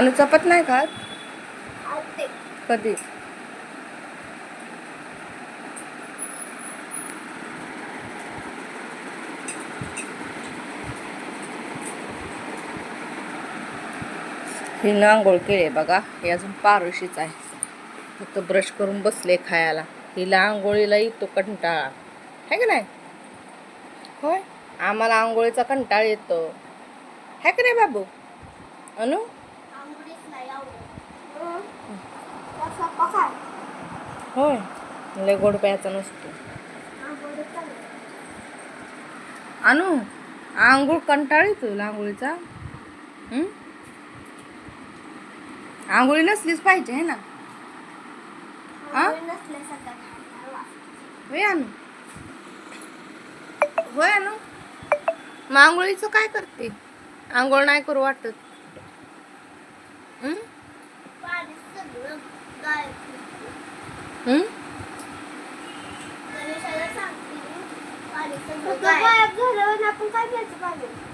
आणि चपात नाही खात? कधी? हिनं आंघोळ केली बघा. हे अजून पारशीच आहे. फक्त ब्रश करून बसले खायला. हिला आंघोळीला येतो कंटाळा. आहे का नाही? होय? आम्हाला आंघोळीचा कंटाळा येतो. है का नाही बाबू? अनु आंघोळीच नाही आवडत कसा कसा होय. लय गोड प्यायचा नसतो. आणू अनु आंघोळ कंटाळ येतो तुला आंघोळीचा आंघोळी नसलीच पाहिजे है ना? हा? होय अनु. होय अनु. मग आंघोळीचं काय करते? आंघोळ नाही करू वाटत. आपण काय घ्यायचं पाहिजे